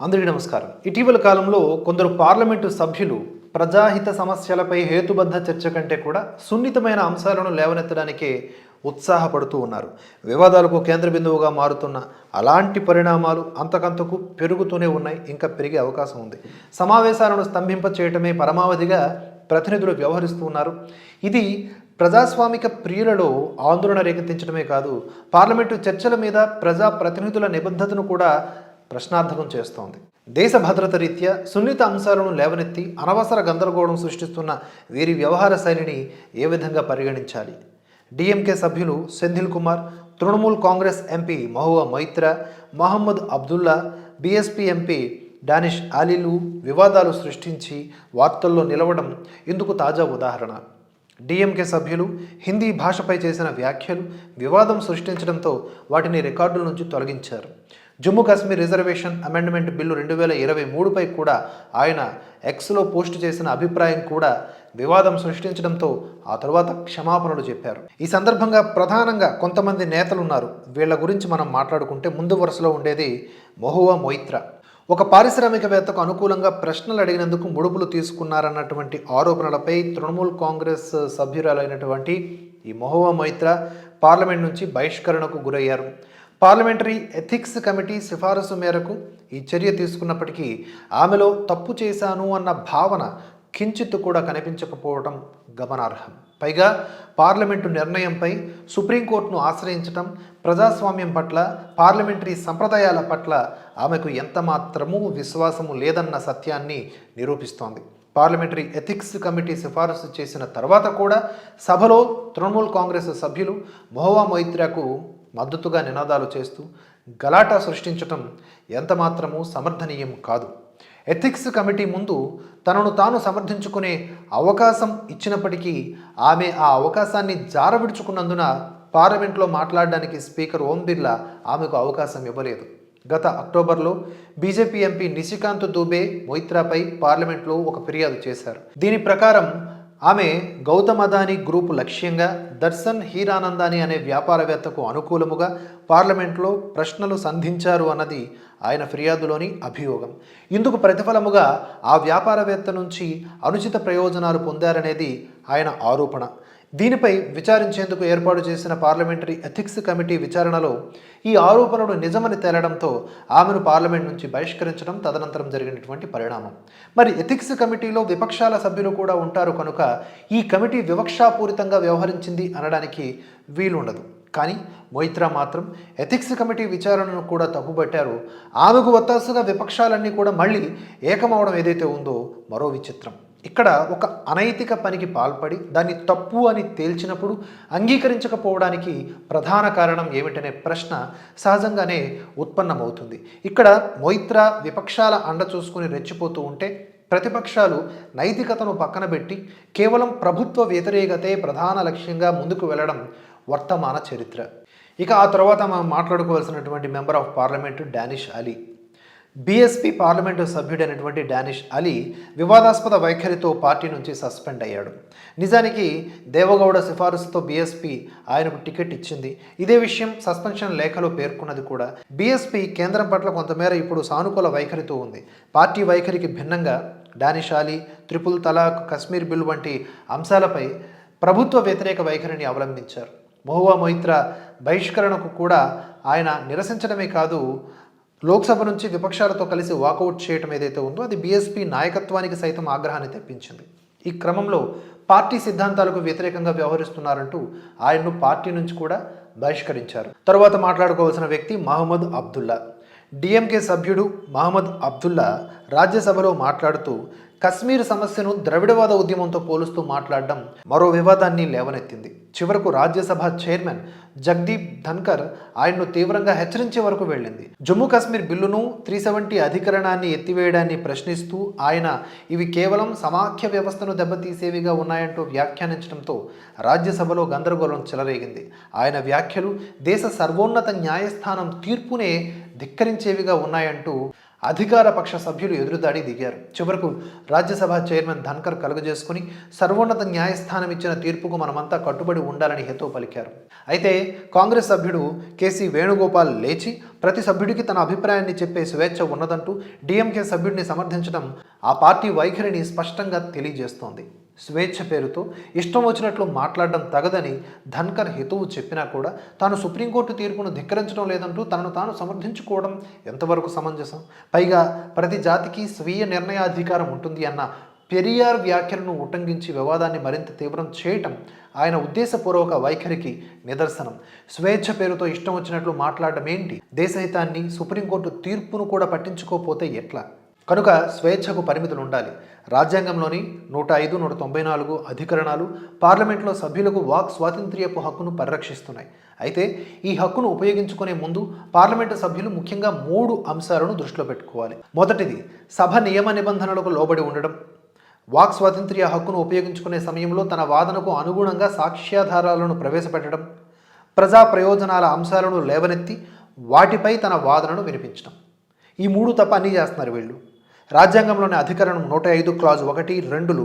అందరికీ నమస్కారం. ఇటీవల కాలంలో కొందరు పార్లమెంటు సభ్యులు ప్రజాహిత సమస్యలపై హేతుబద్ధ చర్చ కంటే కూడా సున్నితమైన అంశాలను లేవనెత్తడానికే ఉత్సాహపడుతూ ఉన్నారు. వివాదాలకు కేంద్ర బిందువుగా మారుతున్న అలాంటి పరిణామాలు అంతకంతకు పెరుగుతూనే ఉన్నాయి. ఇంకా పెరిగే అవకాశం ఉంది. సమావేశాలను స్తంభింప చేయటమే పరమావధిగా ప్రతినిధులు వ్యవహరిస్తూ ఉన్నారు. ఇది ప్రజాస్వామిక ప్రియులలో ఆందోళన రేకెత్తించడమే కాదు పార్లమెంటు చర్చల మీద ప్రజా ప్రతినిధుల నిబద్ధతను కూడా ప్రశ్నార్థకం చేస్తోంది. దేశ భద్రత రీత్యా సున్నిత అంశాలను లేవనెత్తి అనవసర గందరగోళం సృష్టిస్తున్న వీరి వ్యవహార శైలిని ఏ విధంగా పరిగణించాలి? డిఎంకే సభ్యులు Senthil Kumar Trinamool Congress MP Mahua Maitra Mohammed Abdullah BSP MP Danish ఆలీలు వివాదాలు సృష్టించి వార్తల్లో నిలవడం ఇందుకు తాజా ఉదాహరణ. డిఎంకే సభ్యులు హిందీ భాషపై చేసిన వ్యాఖ్యలు వివాదం సృష్టించడంతో వాటిని రికార్డుల నుంచి తొలగించారు. Jammu Kashmir reservation amendment bill రెండు వేల ఇరవై మూడుపై కూడా ఆయన ఎక్స్లో పోస్ట్ చేసిన అభిప్రాయం కూడా వివాదం సృష్టించడంతో ఆ తరువాత క్షమాపణలు చెప్పారు. ఈ సందర్భంగా ప్రధానంగా కొంతమంది నేతలు ఉన్నారు. వీళ్ళ గురించి మనం మాట్లాడుకుంటే ముందు వరుసలో ఉండేది మహువా మొయిత్రా. ఒక పారిశ్రామికవేత్తకు అనుకూలంగా ప్రశ్నలు అడిగినందుకు ముడుపులు తీసుకున్నారన్నటువంటి ఆరోపణలపై తృణమూల్ కాంగ్రెస్ సభ్యురాలైనటువంటి ఈ మొహువా మొయిత్రా పార్లమెంట్ నుంచి బహిష్కరణకు గురయ్యారు. పార్లమెంటరీ ఎథిక్స్ కమిటీ సిఫారసు మేరకు ఈ చర్య తీసుకున్నప్పటికీ ఆమెలో తప్పు చేశాను అన్న భావన కించిత్తు కూడా కనిపించకపోవడం గమనార్హం. పైగా పార్లమెంటు నిర్ణయంపై సుప్రీంకోర్టును ఆశ్రయించటం ప్రజాస్వామ్యం పట్ల పార్లమెంటరీ సంప్రదాయాల పట్ల ఆమెకు ఎంతమాత్రమూ విశ్వాసము లేదన్న సత్యాన్ని నిరూపిస్తోంది. పార్లమెంటరీ ఎథిక్స్ కమిటీ సిఫారసు చేసిన తర్వాత కూడా సభలో తృణమూల్ కాంగ్రెస్ సభ్యులు మొహవా మొయిత్రాకు మద్దతుగా నినాదాలు చేస్తూ గలాటా సృష్టించటం ఎంతమాత్రమూ సమర్థనీయం కాదు. ఎథిక్స్ కమిటీ ముందు తనను తాను సమర్థించుకునే అవకాశం ఇచ్చినప్పటికీ ఆమె ఆ అవకాశాన్ని జారవిడుచుకున్నందున పార్లమెంట్లో మాట్లాడడానికి స్పీకర్ ఓం బిర్లా ఆమెకు అవకాశం ఇవ్వలేదు. గత అక్టోబర్లో బీజేపీ ఎంపీ నిశికాంత్ దూబే మొయిత్రాపై పార్లమెంట్లో ఒక ఫిర్యాదు చేశారు. దీని ప్రకారం ఆమె గౌతమ్ అదానీ గ్రూపు లక్ష్యంగా దర్శన్ హీరానందాని అనే వ్యాపారవేత్తకు అనుకూలముగా పార్లమెంట్లో ప్రశ్నలు సంధించారు అన్నది ఆయన ఫిర్యాదులోని అభియోగం. ఇందుకు ప్రతిఫలముగా ఆ వ్యాపారవేత్త నుంచి అనుచిత ప్రయోజనాలు పొందారనేది ఆయన ఆరోపణ. దీనిపై విచారించేందుకు ఏర్పాటు చేసిన పార్లమెంటరీ ఎథిక్స్ కమిటీ విచారణలో ఈ ఆరోపణలు నిజమని తేలడంతో ఆమెను పార్లమెంట్ నుంచి బహిష్కరించడం తదనంతరం జరిగినటువంటి పరిణామం. మరి ఎథిక్స్ కమిటీలో విపక్షాల సభ్యులు కూడా ఉంటారు కనుక ఈ కమిటీ వివక్షాపూరితంగా వ్యవహరించింది అనడానికి వీలుండదు. కానీ మొయిత్రా మాత్రం ఎథిక్స్ కమిటీ విచారణను కూడా తప్పుబట్టారు. ఆమెకు వత్తాసుగా విపక్షాలన్నీ కూడా మళ్ళీ ఏకమవడం ఏదైతే ఉందో మరో విచిత్రం. ఇక్కడ ఒక అనైతిక పనికి పాల్పడి దాన్ని తప్పు అని తేల్చినప్పుడు అంగీకరించకపోవడానికి ప్రధాన కారణం ఏమిటనే ప్రశ్న సహజంగానే ఉత్పన్నమవుతుంది. ఇక్కడ మొయిత్రా విపక్షాల అండ చూసుకుని రెచ్చిపోతూ ఉంటే ప్రతిపక్షాలు నైతికతను పక్కన పెట్టి కేవలం ప్రభుత్వ వ్యతిరేకతే ప్రధాన లక్ష్యంగా ముందుకు వెళ్ళడం వర్తమాన చరిత్ర. ఇక ఆ తర్వాత మనం మాట్లాడుకోవాల్సినటువంటి member of parliament Danish Ali. BSP parliament సభ్యుడైనటువంటి Danish Ali వివాదాస్పద వైఖరితో పార్టీ నుంచి సస్పెండ్ అయ్యాడు. నిజానికి దేవగౌడ సిఫారసుతో బీఎస్పీ ఆయనకు టికెట్ ఇచ్చింది. ఇదే విషయం సస్పెన్షన్ లేఖలో పేర్కొన్నది కూడా. బీఎస్పీ కేంద్రం పట్ల కొంతమేర ఇప్పుడు సానుకూల వైఖరితో ఉంది. పార్టీ వైఖరికి భిన్నంగా డానిష్ అలీ త్రిపుల్ తలాక్ కశ్మీర్ బిల్ వంటి అంశాలపై ప్రభుత్వ వ్యతిరేక వైఖరిని అవలంబించారు. మహువా మొయిత్రా బహిష్కరణకు కూడా ఆయన నిరసించడమే కాదు లోక్సభ నుంచి విపక్షాలతో కలిసి వాకౌట్ చేయటం ఏదైతే ఉందో అది బీఎస్పీ నాయకత్వానికి సైతం ఆగ్రహాన్ని తెప్పించింది. ఈ క్రమంలో పార్టీ సిద్ధాంతాలకు వ్యతిరేకంగా వ్యవహరిస్తున్నారంటూ ఆయన్ను పార్టీ నుంచి కూడా బహిష్కరించారు. తరువాత మాట్లాడుకోవాల్సిన వ్యక్తి మహమ్మద్ అబ్దుల్లా. డిఎంకే సభ్యుడు మహమ్మద్ అబ్దుల్లా రాజ్యసభలో మాట్లాడుతూ కశ్మీర్ సమస్యను ద్రవిడవాద ఉద్యమంతో పోలుస్తూ మాట్లాడడం మరో వివాదాన్ని లేవనెత్తింది. చివరకు రాజ్యసభ చైర్మన్ జగదీప్ ధన్కర్ ఆయన్ను తీవ్రంగా హెచ్చరించే వరకు వెళ్ళింది. జమ్మూ కాశ్మీర్ బిల్లును త్రీ సెవెంటీ అధికరణాన్ని ఎత్తివేయడాన్ని ప్రశ్నిస్తూ ఆయన ఇవి కేవలం సమాఖ్య వ్యవస్థను దెబ్బతీసేవిగా ఉన్నాయంటూ వ్యాఖ్యానించడంతో రాజ్యసభలో గందరగోళం చెలరేగింది. ఆయన వ్యాఖ్యలు దేశ సర్వోన్నత న్యాయస్థానం తీర్పునే ధిక్కరించేవిగా ఉన్నాయంటూ అధికార పక్ష సభ్యులు ఎదురుదాడి దిగారు. చివరకు రాజ్యసభ చైర్మన్ ధన్కర్ కలుగజేసుకుని సర్వోన్నత న్యాయస్థానం ఇచ్చిన తీర్పుకు మనమంతా కట్టుబడి ఉండాలని హేతో పలికారు. అయితే కాంగ్రెస్ సభ్యుడు కేసీ వేణుగోపాల్ లేచి ప్రతి సభ్యుడికి తన అభిప్రాయాన్ని చెప్పే స్వేచ్ఛ ఉన్నదంటూ డిఎంకే సభ్యుడిని సమర్థించడం ఆ పార్టీ వైఖరిని స్పష్టంగా తెలియజేస్తోంది. స్వేచ్ఛ పేరుతో ఇష్టం వచ్చినట్లు మాట్లాడడం తగదని ధన్కర్ హితువు చెప్పినా కూడా తాను సుప్రీంకోర్టు తీర్పును ధిక్కరించడం లేదంటూ తనను తాను సమర్థించుకోవడం ఎంతవరకు సమంజసం? పైగా ప్రతి జాతికి స్వీయ నిర్ణయాధికారం ఉంటుంది అన్న పెరియార్ వ్యాఖ్యలను ఉటంకించి వివాదాన్ని మరింత తీవ్రం చేయటం ఆయన ఉద్దేశపూర్వక వైఖరికి నిదర్శనం. స్వేచ్ఛ పేరుతో ఇష్టం వచ్చినట్లు మాట్లాడడం ఏంటి? దేశహితాన్ని సుప్రీంకోర్టు తీర్పును కూడా పట్టించుకోకపోతే ఎట్లా? కనుక స్వేచ్ఛకు పరిమితులు ఉండాలి. రాజ్యాంగంలోని నూట ఐదు నూట తొంభై నాలుగు అధికరణాలు పార్లమెంట్లో సభ్యులకు వాక్ స్వాతంత్ర్యపు హక్కును పరిరక్షిస్తున్నాయి. అయితే ఈ హక్కును ఉపయోగించుకునే ముందు పార్లమెంటు సభ్యులు ముఖ్యంగా మూడు అంశాలను దృష్టిలో పెట్టుకోవాలి. మొదటిది సభ నియమ నిబంధనలకు లోబడి ఉండడం. వాక్ స్వాతంత్ర్య హక్కును ఉపయోగించుకునే సమయంలో తన వాదనకు అనుగుణంగా సాక్ష్యాధారాలను ప్రవేశపెట్టడం. ప్రజా ప్రయోజనాల అంశాలను లేవనెత్తి వాటిపై తన వాదనను వినిపించడం. ఈ మూడు తప్ప అన్నీ చేస్తున్నారు వీళ్ళు. రాజ్యాంగంలోని అధికరణం నూట ఐదు క్లాజ్ ఒకటి రెండులు.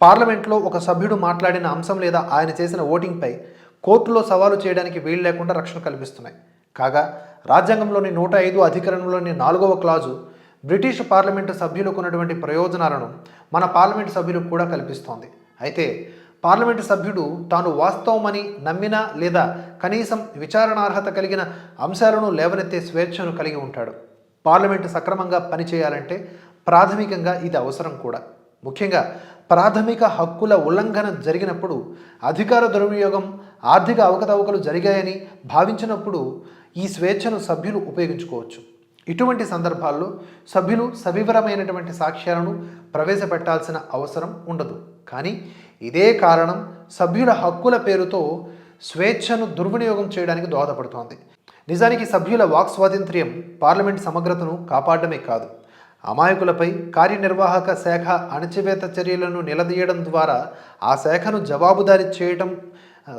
పార్లమెంట్లో ఒక సభ్యుడు మాట్లాడిన అంశం లేదా ఆయన చేసిన ఓటింగ్పై కోర్టులో సవాలు చేయడానికి వీలు లేకుండా రక్షణ కల్పిస్తున్నాయి. కాగా రాజ్యాంగంలోని నూట ఐదు అధికరణంలోని నాలుగవ క్లాజు బ్రిటిష్ పార్లమెంటు సభ్యులకు ఉన్నటువంటి ప్రయోజనాలను మన పార్లమెంటు సభ్యులకు కూడా కల్పిస్తోంది. అయితే పార్లమెంటు సభ్యుడు తాను వాస్తవమని నమ్మిన లేదా కనీసం విచారణార్హత కలిగిన అంశాలను లేవనెత్తే స్వేచ్ఛను కలిగి ఉంటాడు. పార్లమెంటు సక్రమంగా పనిచేయాలంటే ప్రాథమికంగా ఇది అవసరం కూడా. ముఖ్యంగా ప్రాథమిక హక్కుల ఉల్లంఘన జరిగినప్పుడు అధికార దుర్వినియోగం ఆర్థిక అవకతవకలు జరిగాయని భావించినప్పుడు ఈ స్వేచ్ఛను సభ్యులు ఉపయోగించుకోవచ్చు. ఇటువంటి సందర్భాల్లో సభ్యులు సవివరమైనటువంటి సాక్ష్యాలను ప్రవేశపెట్టాల్సిన అవసరం ఉండదు. కానీ ఇదే కారణం సభ్యుల హక్కుల పేరుతో స్వేచ్ఛను దుర్వినియోగం చేయడానికి దోహదపడుతోంది. నిజానికి సభ్యుల వాక్ స్వాతంత్ర్యం పార్లమెంట్ సమగ్రతను కాపాడమే కాదు. అమాయకులపై కార్యనిర్వాహక శాఖ అణచివేత చర్యలను నిలదీయడం ద్వారా ఆ శాఖను జవాబుదారీ చేయటం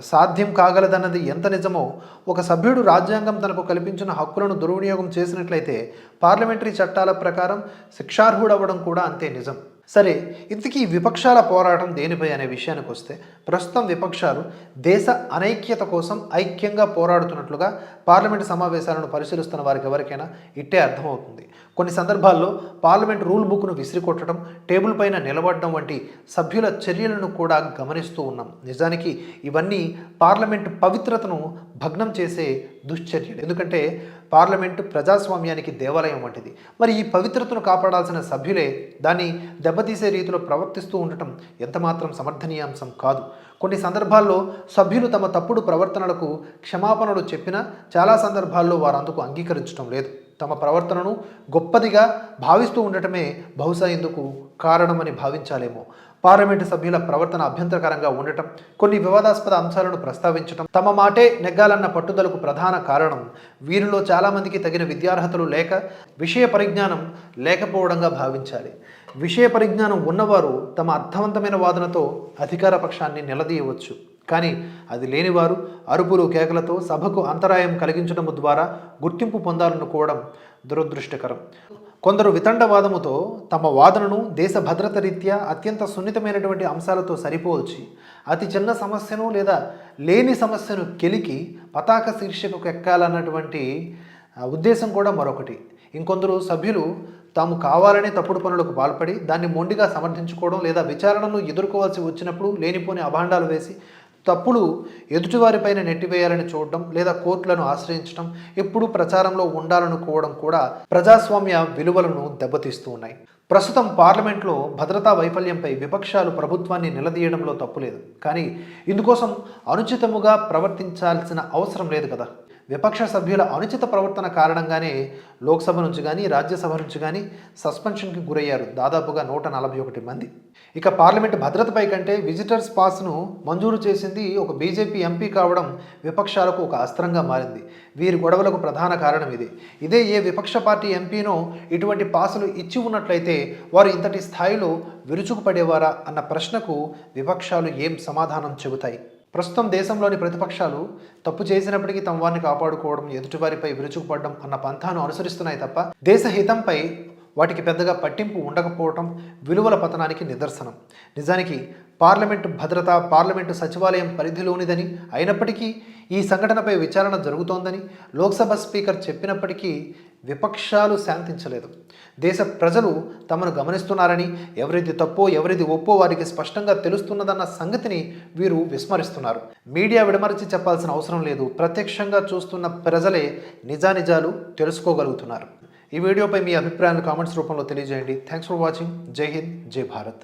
సాధ్యం కాగలదన్నది ఎంత నిజమో ఒక సభ్యుడు రాజ్యాంగం తనకు కల్పించిన హక్కులను దుర్వినియోగం చేసినట్లయితే పార్లమెంటరీ చట్టాల ప్రకారం శిక్షార్హుడవ్వడం కూడా అంతే నిజం. సరే ఇంతకీ విపక్షాల పోరాటం దేనిపై అనే విషయానికి వస్తే ప్రస్తుతం విపక్షాలు దేశ అనైక్యత కోసం ఐక్యంగా పోరాడుతున్నట్లుగా పార్లమెంటు సమావేశాలను పరిశీలిస్తున్న వారికి ఎవరికైనా ఇట్టే అర్థమవుతుంది. కొన్ని సందర్భాల్లో పార్లమెంట్ రూల్ బుక్ను విసిరికొట్టడం టేబుల్ పైన నిలబడడం వంటి సభ్యుల చర్యలను కూడా గమనిస్తూ ఉన్నాం. నిజానికి ఇవన్నీ పార్లమెంట్ పవిత్రతను భగ్నం చేసే దుశ్చర్యలు. ఎందుకంటే పార్లమెంటు ప్రజాస్వామ్యానికి దేవాలయం వంటిది. మరి ఈ పవిత్రతను కాపాడాల్సిన సభ్యులే దాన్ని దెబ్బతీసే రీతిలో ప్రవర్తిస్తూ ఉండటం ఎంతమాత్రం సమర్థనీయాంశం కాదు. కొన్ని సందర్భాల్లో సభ్యులు తమ తప్పుడు ప్రవర్తనలకు క్షమాపణలు చెప్పినా చాలా సందర్భాల్లో వారు అందుకు అంగీకరించడం లేదు. తమ ప్రవర్తనను గొప్పదిగా భావిస్తూ ఉండటమే బహుశా ఇందుకు కారణమని భావించాలేమో. పార్లమెంటు సభ్యుల ప్రవర్తన అభ్యంతరకరంగా ఉండటం కొన్ని వివాదాస్పద అంశాలను ప్రస్తావించటం తమ మాటే నెగ్గాలన్న పట్టుదలకు ప్రధాన కారణం. వీరిలో చాలామందికి తగిన విద్యార్హతలు లేక విషయ పరిజ్ఞానం లేకపోవడంగా భావించాలి. విషయ పరిజ్ఞానం ఉన్నవారు తమ అర్థవంతమైన వాదనతో అధికార పక్షాన్ని నిలదీయవచ్చు. కానీ అది లేనివారు అరుపులు కేకలతో సభకు అంతరాయం కలిగించడం ద్వారా గుర్తింపు పొందాలనుకోవడం దురదృష్టకరం. కొందరు వితండవాదముతో తమ వాదనను దేశ భద్రత రీత్యా అత్యంత సున్నితమైనటువంటి అంశాలతో సరిపోల్చి అతి చిన్న సమస్యను లేదా లేని సమస్యను కెలికి పతాక శీర్షికకు ఎక్కాలన్నటువంటి ఉద్దేశం కూడా మరొకటి. ఇంకొందరు సభ్యులు తాము కావాలనే తప్పుడు పనులకు పాల్పడి దాన్ని మొండిగా సమర్థించుకోవడం లేదా విచారణను ఎదుర్కోవాల్సి వచ్చినప్పుడు లేనిపోని అభాండాలు వేసి తప్పులు ఎదుటివారిపైన నెట్టివేయాలని చూడడం లేదా కోర్టులను ఆశ్రయించడం ఎప్పుడూ ప్రచారంలో ఉండాలనుకోవడం కూడా ప్రజాస్వామ్య విలువలను దెబ్బతీస్తూ ఉన్నాయి. ప్రస్తుతం పార్లమెంట్లో భద్రతా వైఫల్యంపై విపక్షాలు ప్రభుత్వాన్ని నిలదీయడంలో తప్పులేదు. కానీ ఇందుకోసం అనుచితముగా ప్రవర్తించాల్సిన అవసరం లేదు కదా. విపక్ష సభ్యుల అనుచిత ప్రవర్తన కారణంగానే లోక్సభ నుంచి కానీ రాజ్యసభ నుంచి కానీ సస్పెన్షన్కి గురయ్యారు దాదాపుగా నూట నలభై ఒకటి మంది. ఇక పార్లమెంట్ భద్రతపై కంటే విజిటర్స్ పాస్ను మంజూరు చేసింది ఒక బీజేపీ ఎంపీ కావడం విపక్షాలకు ఒక అస్త్రంగా మారింది. వీరి గొడవలకు ప్రధాన కారణం ఇది. ఇదే ఏ విపక్ష పార్టీ ఎంపీనో ఇటువంటి పాసులు ఇచ్చి ఉన్నట్లయితే వారు ఇంతటి స్థాయిలో విరుచుకుపడేవారా అన్న ప్రశ్నకు విపక్షాలు ఏం సమాధానం చెబుతాయి? ప్రస్తుతం దేశంలోని ప్రతిపక్షాలు తప్పు చేసినప్పటికీ తమ వారిని కాపాడుకోవడం ఎదుటివారిపై విరుచుకుపడడం అన్న పంథాను అనుసరిస్తున్నాయి తప్ప దేశ హితంపై వాటికి పెద్దగా పట్టింపు ఉండకపోవటం విలువల పతనానికి నిదర్శనం. నిజానికి పార్లమెంటు భద్రత పార్లమెంటు సచివాలయం పరిధిలోనిదని అయినప్పటికీ ఈ సంఘటనపై విచారణ జరుగుతోందని లోక్సభ స్పీకర్ చెప్పినప్పటికీ విపక్షాలు శాంతించలేదు. దేశ ప్రజలు తమను గమనిస్తున్నారని ఎవరిది తప్పో ఎవరిది ఒప్పో వారికి స్పష్టంగా తెలుస్తున్నదన్న సంగతిని వీరు విస్మరిస్తున్నారు. మీడియా విడమరచి చెప్పాల్సిన అవసరం లేదు. ప్రత్యక్షంగా చూస్తున్న ప్రజలే నిజానిజాలు తెలుసుకోగలుగుతున్నారు. ఈ వీడియోపై మీ అభిప్రాయాలను కామెంట్స్ రూపంలో తెలియజేయండి. థ్యాంక్స్ ఫర్ వాచింగ్ జై హింద్ జై భారత్